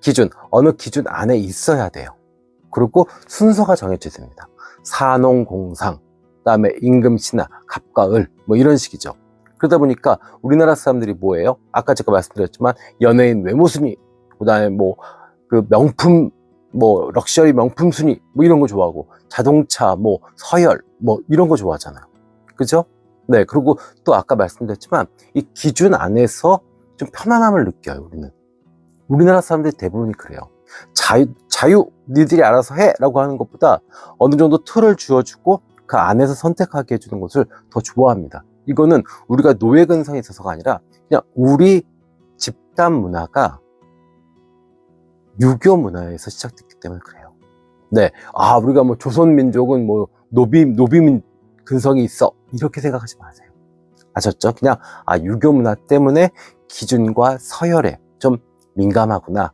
기준, 어느 기준 안에 있어야 돼요. 그리고 순서가 정해져 있습니다. 산홍공상, 그다음에 임금신하, 갑과 을, 뭐 이런 식이죠. 그러다 보니까 우리나라 사람들이 뭐예요? 아까 제가 말씀드렸지만 연예인 외모 순위, 그다음에 뭐 그 명품 뭐 럭셔리 명품 순위 뭐 이런 거 좋아하고 자동차 뭐 서열 뭐 이런 거 좋아하잖아요. 그죠? 네. 그리고 또 아까 말씀드렸지만 이 기준 안에서 좀 편안함을 느껴요, 우리는. 우리나라 사람들이 대부분이 그래요. 자유, 자유, 니들이 알아서 해! 라고 하는 것보다 어느 정도 틀을 주어주고 그 안에서 선택하게 해주는 것을 더 좋아합니다. 이거는 우리가 노예 근성에 있어서가 아니라 그냥 우리 집단 문화가 유교 문화에서 시작됐기 때문에 그래요. 네. 아, 우리가 뭐 조선민족은 뭐 노비, 노비민 근성이 있어. 이렇게 생각하지 마세요. 아셨죠? 그냥, 아, 유교 문화 때문에 기준과 서열에 좀 민감하구나.